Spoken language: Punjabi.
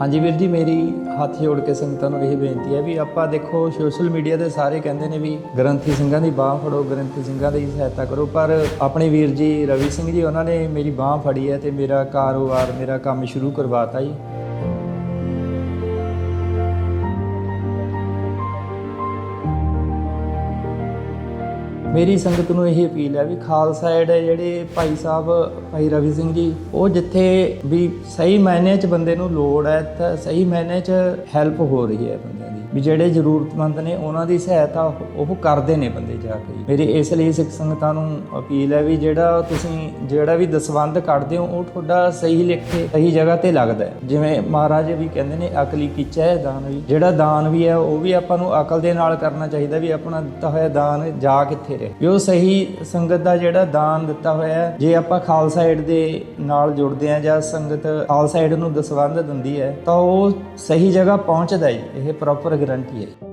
ਹਾਂਜੀ ਵੀਰ ਜੀ, ਮੇਰੀ ਹੱਥ ਜੋੜ ਕੇ ਸੰਗਤਾਂ ਨੂੰ ਇਹ ਬੇਨਤੀ ਹੈ ਵੀ ਆਪਾਂ ਦੇਖੋ ਸੋਸ਼ਲ ਮੀਡੀਆ ਤੇ ਸਾਰੇ ਕਹਿੰਦੇ ਨੇ ਵੀ ਗ੍ਰੰਥੀ ਸਿੰਘਾਂ ਦੀ ਬਾਹ ਫੜੋ, ਗ੍ਰੰਥੀ ਸਿੰਘਾਂ ਦੀ ਸਹਾਇਤਾ ਕਰੋ, ਪਰ ਆਪਣੇ ਵੀਰ ਜੀ ਰਵੀ ਸਿੰਘ ਜੀ, ਉਹਨਾਂ ਨੇ ਮੇਰੀ ਬਾਹ ਫੜੀ ਹੈ ਤੇ ਮੇਰਾ ਕਾਰੋਬਾਰ, ਮੇਰਾ ਕੰਮ ਸ਼ੁਰੂ ਕਰਵਾਤਾ ਜੀ। ਮੇਰੀ ਸੰਗਤ ਨੂੰ ਇਹ ਅਪੀਲ ਹੈ ਵੀ ਖਾਲਸਾ ਏਡ ਜਿਹੜੇ ਭਾਈ ਸਾਹਿਬ, ਭਾਈ ਰਵੀ ਸਿੰਘ ਜੀ, ਉਹ ਜਿੱਥੇ ਵੀ ਸਹੀ ਮਾਇਨੇ 'ਚ ਬੰਦੇ ਨੂੰ ਲੋੜ ਹੈ, ਤਾਂ ਸਹੀ ਮਾਇਨੇ 'ਚ ਹੈਲਪ ਹੋ ਰਹੀ ਹੈ ਵੀ ਜਿਹੜੇ ਜ਼ਰੂਰਤਮੰਦ ਨੇ ਉਹਨਾਂ ਦੀ ਸਹਾਇਤਾ ਉਹ ਕਰਦੇ ਨੇ ਬੰਦੇ ਜਾ ਕੇ। ਮੇਰੀ ਇਸ ਲਈ ਸਿੱਖ ਸੰਗਤਾਂ ਨੂੰ ਅਪੀਲ ਹੈ ਵੀ ਜਿਹੜਾ ਤੁਸੀਂ ਜਿਹੜਾ ਵੀ ਦਸਵੰਦ ਕੱਢਦੇ ਹੋ, ਉਹ ਤੁਹਾਡਾ ਸਹੀ ਲਿਖੇ, ਸਹੀ ਜਗ੍ਹਾ ਤੇ ਲੱਗਦਾ ਹੈ। ਜਿਵੇਂ ਮਹਾਰਾਜ ਵੀ ਕਹਿੰਦੇ ਨੇ, ਅਕਲੀ ਕੀਚਾ ਹੈ ਦਾਨ ਵੀ। ਜਿਹੜਾ ਦਾਨ ਵੀ ਹੈ, ਉਹ ਵੀ ਆਪਾਂ ਨੂੰ ਅਕਲ ਦੇ ਨਾਲ ਕਰਨਾ ਚਾਹੀਦਾ ਵੀ ਆਪਣਾ ਦਿੱਤਾ ਹੋਇਆ ਦਾਨ ਜਾ ਕਿੱਥੇ ਰਹੇ। ਵੀ ਉਹ ਸਹੀ ਸੰਗਤ ਦਾ ਜਿਹੜਾ ਦਾਨ ਦਿੱਤਾ ਹੋਇਆ ਜੇ ਆਪਾਂ ਖਾਲਸਾ ਏਡ ਦੇ ਨਾਲ ਜੁੜਦੇ ਆ ਜਾਂ ਸੰਗਤ ਖਾਲਸਾ ਏਡ ਨੂੰ ਦਸਵੰਦ ਦਿੰਦੀ ਹੈ, ਤਾਂ ਉਹ ਸਹੀ ਜਗ੍ਹਾ ਪਹੁੰਚਦਾ ਹੈ ਇਹ ਪ੍ਰੋਪਰ ਗਾਰੰਟੀ ਹੈ।